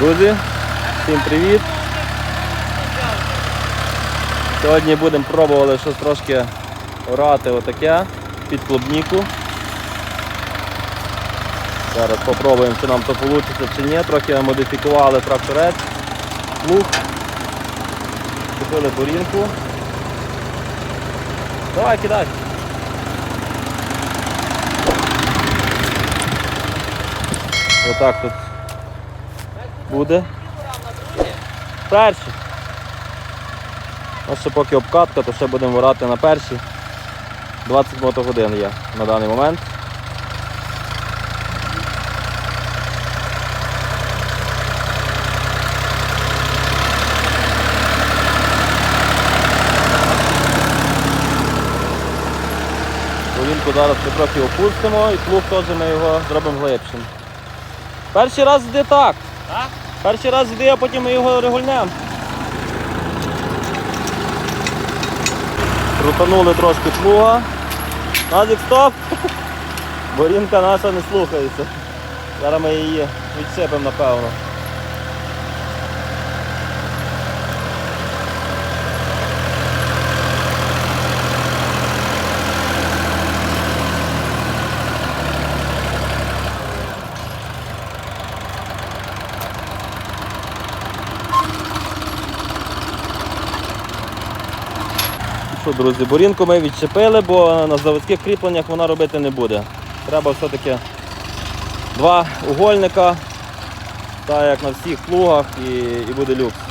Друзі, всім привіт! Сьогодні будемо пробувати щось трошки орати отаке під клубніку. Зараз спробуємо, чи нам то вийде чи ні. Трохи модифікували тракторець, плуг, купили бурінку. Давай, кидай. Отак тут буде. Перші. Ну, ще поки обкатка, то ще будемо вирати на перші. 20 мотогодин є на даний момент. Повінку зараз ми трохи опустимо і плуг теж ми його зробимо глибшим. Перший раз йде так. Так? Перший раз йде, а потім ми його регульнемо. Крутанули трошки плуга. Назик, стоп! Борінка наша не слухається. Зараз ми її відсипемо, напевно. Що, друзі, бурінку ми відчепили, бо на заводських кріпленнях вона робити не буде. Треба все-таки два угольника, так як на всіх плугах, і, і буде люкс.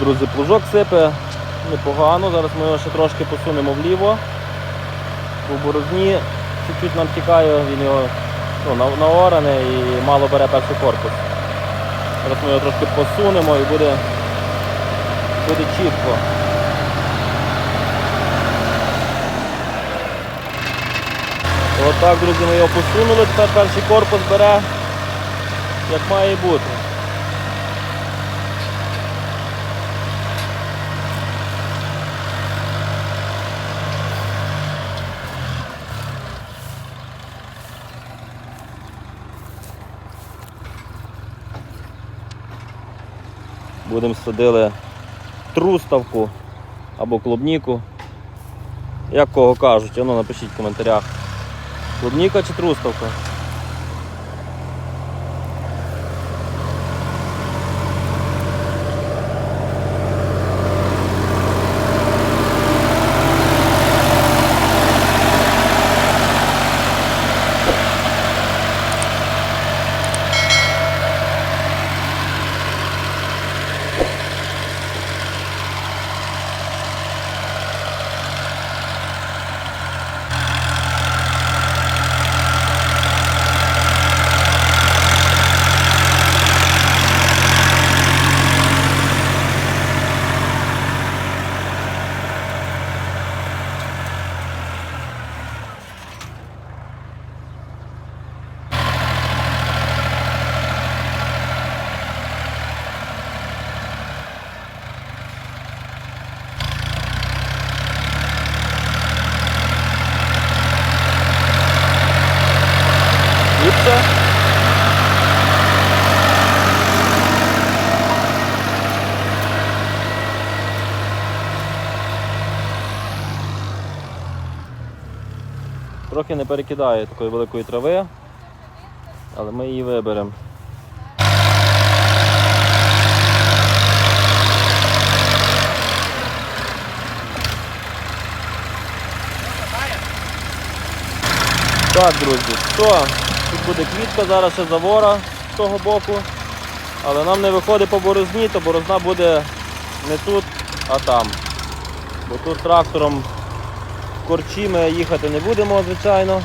Друзі, плужок сипе непогано. Зараз ми його ще трошки посунемо вліво. У борозні чуть-чуть нам тікає, він його ну, на- наоране і мало бере перший корпус. Зараз ми його трошки посунемо і буде, буде чітко. Отак, друзі, ми його посунули, тепер перший корпус бере, як має бути. Будемо садили труставку або клубніку. Як кого кажуть, ну напишіть в коментарях. Клубніка чи труставка? Трохи не перекидає такої великої трави, але ми її виберемо. Так, друзі, що? Тут буде квітка, зараз ще завора з того боку. Але нам не виходить по борозні, то борозна буде не тут, а там. Бо тут трактором корчі ми їхати не будемо, звичайно.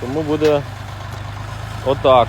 Тому буде отак.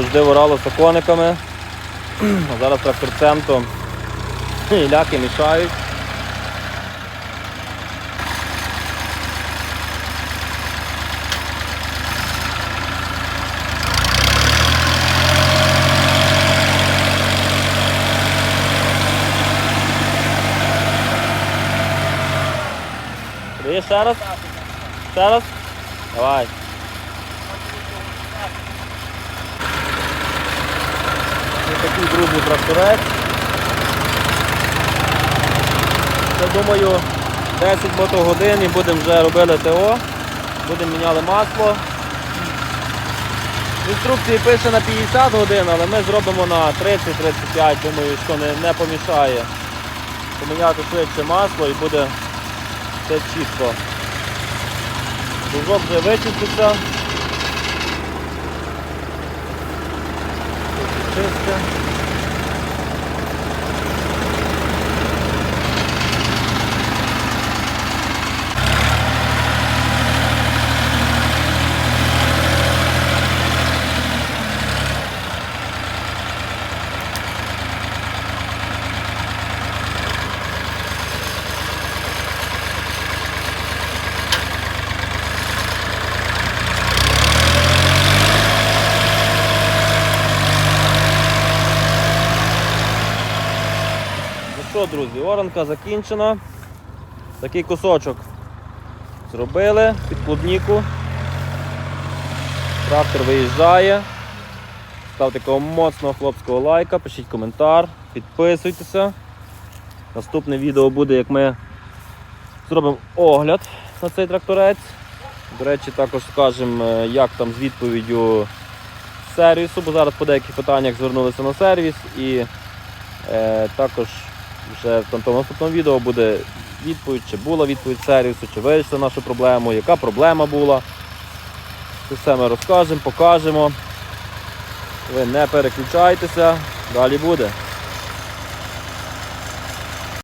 Завжди воралося кониками. А зараз тракторцем то ляки мішають. Ще раз? Ще раз? Давай. Такий друзі тракторець. Це думаю 10 мотогодин і будемо вже робили ТО. Будемо міняли масло. Інструкції пише на 50 годин, але ми зробимо на 30-35, думаю, що не, не помішає. Поміняти швидше масло і буде все чітко. Дужок вже вичиститься. Тут друзі, оранка закінчена. Такий кусочок зробили під клубніку. Трактор виїжджає. Ставте такого моцного хлопського лайка, пишіть коментар, підписуйтеся. Наступне відео буде, як ми зробимо огляд на цей тракторець. До речі, також скажемо, е, як там з відповіддю сервісу, бо зараз по деяких питаннях звернулися на сервіс і е, також вже в тому наступному відео буде відповідь, чи була відповідь сервісу, чи вирішили нашу проблему, яка проблема була. Це все ми розкажемо, покажемо. Ви не переключайтеся, далі буде.